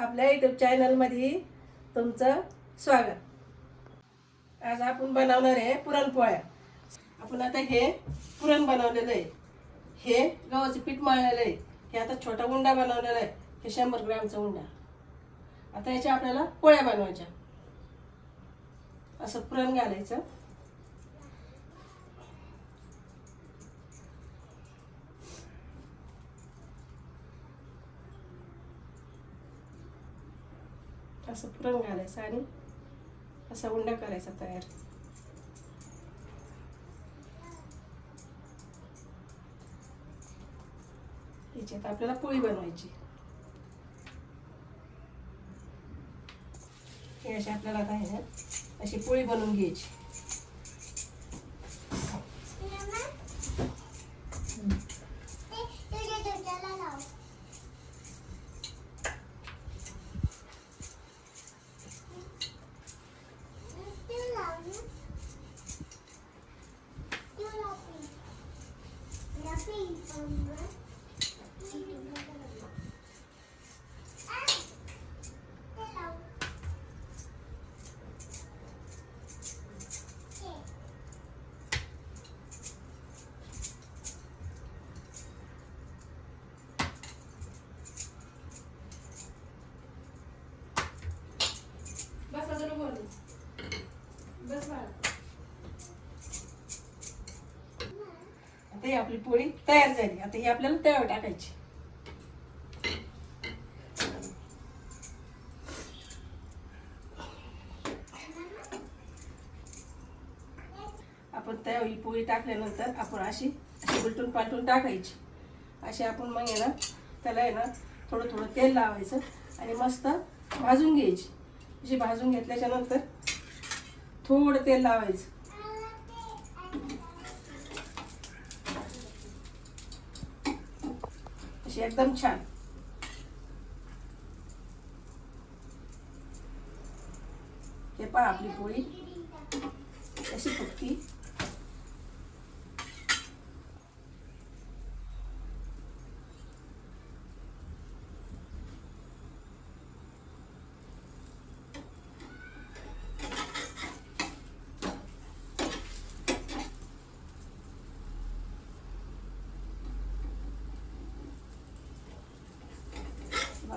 आपल्या यूट्यूब चॅनलमध्ये तुमचं स्वागत. आज आपण बनवणार आहे पुरणपोळ्या. आपण आता हे पुरण बनवलेलं आहे. हे गव्हाचं पीठ मळलेलं आहे. हे आता छोटा उंडा बनवलेला आहे. हे शंभर ग्रॅमचा उंडा. आता याच्या आपल्याला पोळ्या बनवायच्या. असं पुरण घालायचं. असं पुरण घालायचं आणि असा उंडा करायचा तयार. याच्यात आपल्याला पोळी बनवायची. हे अशी आपल्याला आता आहे ना अशी पोळी बनवून घ्यायची. Vai fazer o bolo. Vai fazer. आता ही आपली पोळी तयार झाली. आता ही आपल्याला तव्यावर टाकायची. आपण तयार ही पोळी टाकल्यानंतर आपण अशी अशी उलटून पालटून टाकायची. अशी आपण मग आहे ना त्याला आहे ना थोडं थोडं तेल लावायचं आणि मस्त भाजून घ्यायची. अशी भाजून घेतल्याच्यानंतर थोडं तेल लावायचं. अशी एकदम छान. हे पहा आपली पोळी. अशी फुटकी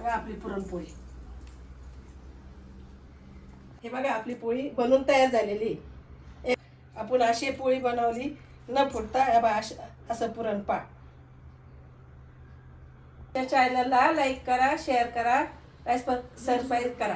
बघा आपली पुरणपोळी. हे बघा आपली पोळी बनवून तयार झालेली आपण अशी पोळी बनवली न फुटता या बा असं पुरण पा त्या चॅनलला लाईक करा शेअर करा सबस्क्राईब करा.